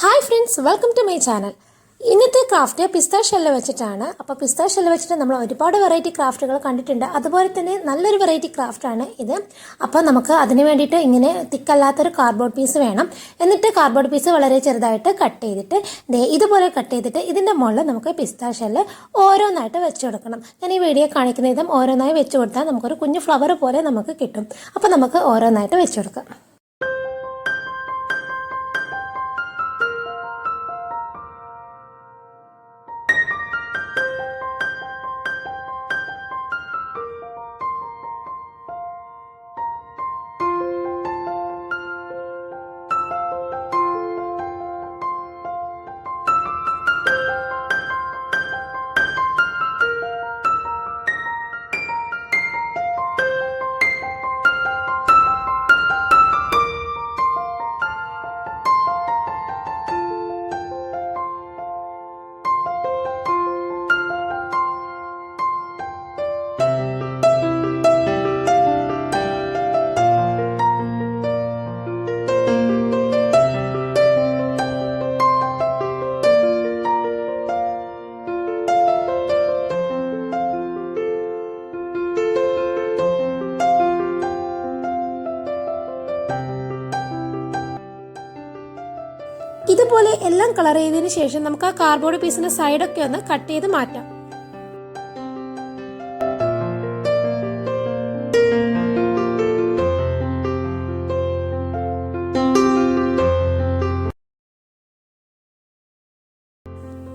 Hi friends welcome to my channel ഇന്നത്തെ craft പിസ്ത shell വെച്ചിട്ടാണ്. അപ്പോൾ പിസ്ത ഷെല്ല് വെച്ചിട്ട് നമ്മൾ ഒരുപാട് വെറൈറ്റി ക്രാഫ്റ്റുകൾ കണ്ടിട്ടുണ്ട്. അതുപോലെ തന്നെ നല്ലൊരു വെറൈറ്റി ക്രാഫ്റ്റാണ് ഇത്. അപ്പോൾ നമുക്ക് അതിന് വേണ്ടിയിട്ട് ഇങ്ങനെ തിക്കല്ലാത്തൊരു കാർഡ്ബോർഡ് പീസ് വേണം. എന്നിട്ട് കാർഡ്ബോർഡ് പീസ് വളരെ ചെറുതായിട്ട് കട്ട് ചെയ്തിട്ട് ദേ ഇതുപോലെ കട്ട് ചെയ്തിട്ട് ഇതിന്റെ മുകളിൽ നമുക്ക് പിസ്ത ഷെല്ല് ഓരോന്നായിട്ട് വെച്ച് കൊടുക്കണം. ഞാൻ ഈ വീഡിയോ കാണിക്കുന്ന വിധം ഓരോന്നായി വെച്ച് കൊടുത്താൽ നമുക്കൊരു കുഞ്ഞു ഫ്ലവർ പോലെ നമുക്ക് കിട്ടും. അപ്പോൾ നമുക്ക് ഓരോന്നായിട്ട് വെച്ച് കൊടുക്കാം. ഇതുപോലെ എല്ലാം കളർ ചെയ്തതിന് ശേഷം നമുക്ക് ആ കാർഡ്ബോർഡ് പീസിന്റെ സൈഡൊക്കെ ഒന്ന് കട്ട് ചെയ്ത് മാറ്റാം.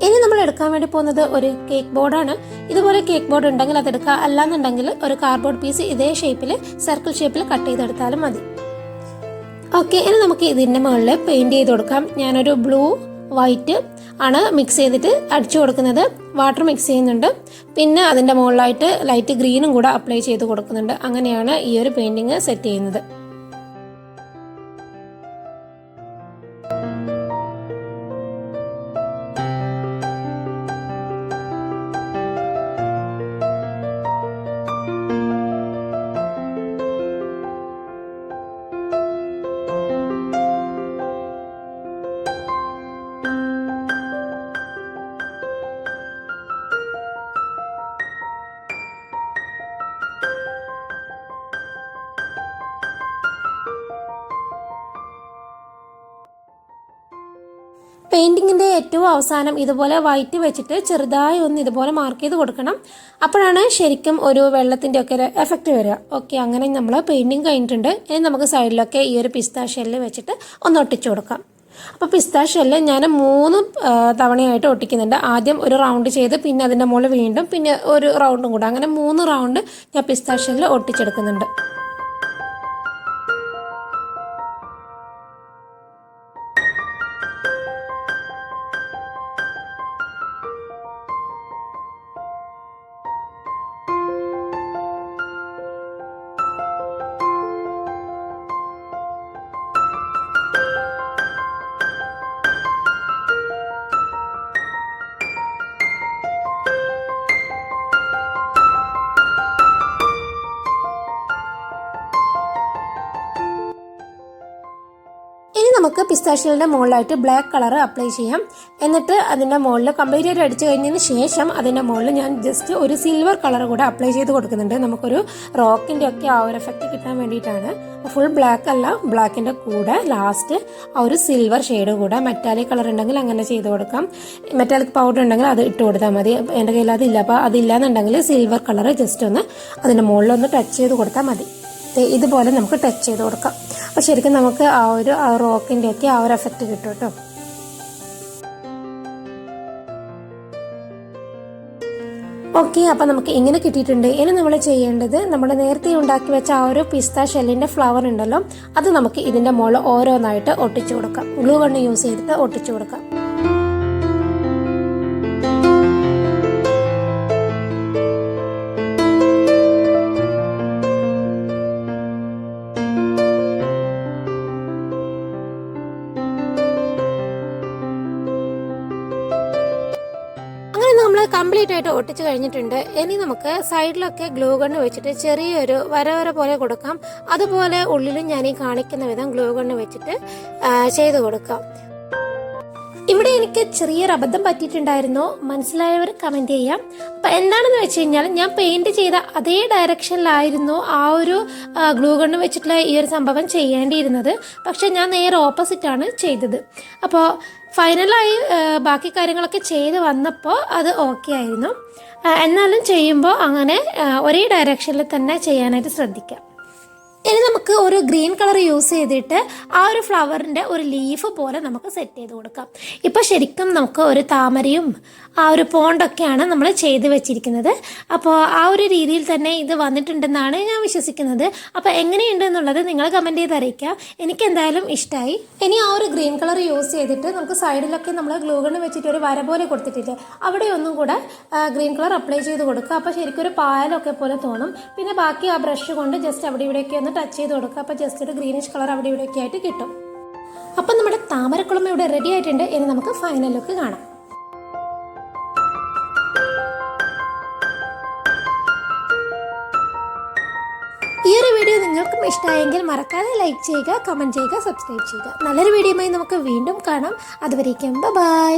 ഇനി നമ്മൾ എടുക്കാൻ വേണ്ടി പോകുന്നത് ഒരു കേക്ക് ബോർഡാണ് ഇതുപോലെ കേക്ക് ബോർഡ് ഉണ്ടെങ്കിൽ അതെടുക്കുക അല്ലാന്നുണ്ടെങ്കിൽ ഒരു കാർഡ്ബോർഡ് പീസ് ഇതേ ഷേപ്പിൽ സർക്കിൾ ഷേപ്പിൽ കട്ട് ചെയ്തെടുത്താലും മതി. ഓക്കെ ഇനി നമുക്ക് ഇതിന്റെ മുകളിൽ പെയിന്റ് ചെയ്ത് കൊടുക്കാം. ഞാനൊരു ബ്ലൂ വൈറ്റ് ആണ് മിക്സ് ചെയ്തിട്ട് അടിച്ചു കൊടുക്കുന്നത്. വാട്ടർ മിക്സ് ചെയ്യുന്നുണ്ട്. പിന്നെ അതിന്റെ മുകളിലായിട്ട് ലൈറ്റ് ഗ്രീനും കൂടെ അപ്ലൈ ചെയ്ത് കൊടുക്കുന്നുണ്ട്. അങ്ങനെയാണ് ഈ ഒരു പെയിന്റിങ് സെറ്റ് ചെയ്യുന്നത്. പെയിന്റിങ്ങിന്റെ ഏറ്റവും അവസാനം ഇതുപോലെ വൈറ്റ് വെച്ചിട്ട് ചെറുതായി ഒന്ന് ഇതുപോലെ മാർക്ക് ചെയ്ത് കൊടുക്കണം. അപ്പോഴാണ് ശരിക്കും ഒരു വെള്ളത്തിന്റെ ഒക്കെ ഒരു എഫക്റ്റ് വരിക. ഓക്കെ അങ്ങനെ നമ്മൾ പെയിന്റിങ് കഴിഞ്ഞിട്ടുണ്ട്. ഇനി നമുക്ക് സൈഡിലൊക്കെ ഈ ഒരു പിസ്ത ഷെല്ല് വെച്ചിട്ട് ഒന്ന് ഒട്ടിച്ചു കൊടുക്കാം. അപ്പോൾ പിസ്ത ഷെല്ല് ഞാൻ മൂന്ന് തവണയായിട്ട് ഒട്ടിക്കുന്നുണ്ട്. ആദ്യം ഒരു റൗണ്ട് ചെയ്ത് പിന്നെ അതിന്റെ മുകളിൽ വീണ്ടും പിന്നെ ഒരു റൗണ്ടും കൂടെ. അങ്ങനെ മൂന്ന് റൗണ്ട് ഞാൻ പിസ്ത ഷെല്ല് ഒട്ടിച്ചെടുക്കുന്നുണ്ട്. പിസ്താഷ്യലിന്റെ മുകളിലായിട്ട് ബ്ലാക്ക് കളർ അപ്ലൈ ചെയ്യാം. എന്നിട്ട് അതിന്റെ മുകളിൽ കംപ്ലീറ്റ് ആയിട്ട് അടിച്ചു കഴിഞ്ഞതിന് ശേഷം അതിന്റെ മുകളിൽ ഞാൻ ജസ്റ്റ് ഒരു സിൽവർ കളർ കൂടെ അപ്ലൈ ചെയ്ത് കൊടുക്കുന്നുണ്ട്. നമുക്കൊരു റോക്കിന്റെ ഒക്കെ ആ ഒരു എഫക്റ്റ് കിട്ടാൻ വേണ്ടിയിട്ടാണ്. ഫുൾ ബ്ലാക്ക് അല്ല ബ്ലാക്കിന്റെ കൂടെ ലാസ്റ്റ് ആ ഒരു സിൽവർ ഷെയ്ഡ് കൂടെ മെറ്റാലിക് കളർ ഉണ്ടെങ്കിൽ അങ്ങനെ ചെയ്ത് കൊടുക്കാം. മെറ്റാലിക് പൗഡർ ഉണ്ടെങ്കിൽ അത് ഇട്ട് കൊടുത്താൽ മതി. എന്റെ കയ്യിൽ അതില്ല. അപ്പോൾ അതില്ലാന്നുണ്ടെങ്കിൽ സിൽവർ കളർ ജസ്റ്റ് ഒന്ന് അതിന്റെ മുകളിൽ ഒന്ന് ടച്ച് ചെയ്ത് കൊടുത്താൽ മതി. ഇതുപോലെ നമുക്ക് ടച്ച് ചെയ്ത് കൊടുക്കാം. അപ്പോൾ ശരിക്കും നമുക്ക് ആ ഒരു ആ റോക്കിന്റെ ഒക്കെ ആ ഒരു എഫക്റ്റ് കിട്ടും കേട്ടോ. ഓക്കെ അപ്പം നമുക്ക് ഇങ്ങനെ കിട്ടിയിട്ടുണ്ട്. ഇനി നമ്മൾ ചെയ്യേണ്ടത് നമ്മൾ നേരത്തെ ഉണ്ടാക്കി വെച്ച ആ ഒരു പിസ്ത ഷെല്ലിന്റെ ഫ്ലവർ ഉണ്ടല്ലോ അത് നമുക്ക് ഇതിന്റെ മുകളിൽ ഓരോന്നായിട്ട് ഒട്ടിച്ചു കൊടുക്കാം. ഗ്ലൂ കണ്ണ് യൂസ് ചെയ്തിട്ട് ഒട്ടിച്ചു കൊടുക്കാം. കംപ്ലീറ്റ് ആയിട്ട് ഒട്ടിച്ച് കഴിഞ്ഞിട്ടുണ്ട്. ഇനി നമുക്ക് സൈഡിലൊക്കെ ഗ്ലൂ ഗണ്ണ് വെച്ചിട്ട് ചെറിയൊരു വരവര വര പോലെ കൊടുക്കാം. അതുപോലെ ഉള്ളിലും ഞാൻ ഈ കാണിക്കുന്ന വിധം ഗ്ലൂ ഗണ്ണ് വെച്ചിട്ട് ചെയ്ത് കൊടുക്കാം. ഇവിടെ എനിക്ക് ചെറിയൊരു അബദ്ധം പറ്റിയിട്ടുണ്ടായിരുന്നു. മനസ്സിലായവർ കമന്റ് ചെയ്യാം. അപ്പം എന്താണെന്ന് വെച്ച് കഴിഞ്ഞാൽ ഞാൻ പെയിന്റ് ചെയ്ത അതേ ഡയറക്ഷനിലായിരുന്നു ആ ഒരു ഗ്ലൂ ഗണ്ണ് വെച്ചിട്ടുള്ള ഈ ഒരു സംഭവം ചെയ്യേണ്ടിയിരുന്നത്. പക്ഷെ ഞാൻ നേരെ ഓപ്പോസിറ്റാണ് ചെയ്തത്. അപ്പോൾ ഫൈനലായി ബാക്കി കാര്യങ്ങളൊക്കെ ചെയ്ത് വന്നപ്പോൾ അത് ഓക്കെ ആയിരുന്നു. എന്നാലും ചെയ്യുമ്പോൾ അങ്ങനെ ഒരേ ഡയറക്ഷനിൽ തന്നെ ചെയ്യാനായിട്ട് ശ്രദ്ധിക്കാം. ഇനി നമുക്ക് ഒരു ഗ്രീൻ കളർ യൂസ് ചെയ്തിട്ട് ആ ഒരു ഫ്ലവറിന്റെ ഒരു ലീഫ് പോലെ നമുക്ക് സെറ്റ് ചെയ്ത് കൊടുക്കാം. ഇപ്പോൾ ശരിക്കും നമുക്ക് ഒരു താമരയും ആ ഒരു പോണ്ടൊക്കെയാണ് നമ്മൾ ചെയ്ത് വെച്ചിരിക്കുന്നത്. അപ്പോൾ ആ ഒരു രീതിയിൽ തന്നെ ഇത് വന്നിട്ടുണ്ടെന്നാണ് ഞാൻ വിശ്വസിക്കുന്നത്. അപ്പോൾ എങ്ങനെയുണ്ട് എന്നുള്ളത് നിങ്ങൾ കമന്റ് ചെയ്ത് അറിയിക്കാം എനിക്ക് എന്തായാലും ഇഷ്ടമായി ഇനി ആ ഒരു ഗ്രീൻ കളർ യൂസ് ചെയ്തിട്ട് നമുക്ക് സൈഡിലൊക്കെ നമ്മൾ ഗ്ലൂഗൺ വെച്ചിട്ട് ഒരു വര പോലെ കൊടുത്തിട്ടില്ലേ അവിടെ ഒന്നും കൂടെ ഗ്രീൻ കളർ അപ്ലൈ ചെയ്ത് കൊടുക്കുക. അപ്പോൾ ശരിക്കും ഒരു പായലൊക്കെ പോലെ തോന്നും. പിന്നെ ബാക്കി ആ ബ്രഷ് കൊണ്ട് ജസ്റ്റ് അവിടെ ഇവിടെയൊക്കെ ടച്ച് ചെയ്ത് കൊടുക്കുക. അപ്പോൾ ജസ്റ്റ് ഒരു ഗ്രീനിഷ് കളർ അവിടെ ഇവിടെയൊക്കെ ആയിട്ട് കിട്ടും. അപ്പം നമ്മുടെ താമരക്കുളം ഇവിടെ റെഡി ആയിട്ടുണ്ട്. ഇനി നമുക്ക് ഫൈനൽ ലുക്ക് കാണാം. ഈ ഒരു വീഡിയോ നിങ്ങൾക്കും ഇഷ്ടമായെങ്കിൽ മറക്കാതെ ലൈക്ക് ചെയ്യുക കമന്റ് ചെയ്യുക സബ്സ്ക്രൈബ് ചെയ്യുക. നല്ലൊരു വീഡിയോയുമായി നമുക്ക് വീണ്ടും കാണാം. അതുവരേക്കും ബൈ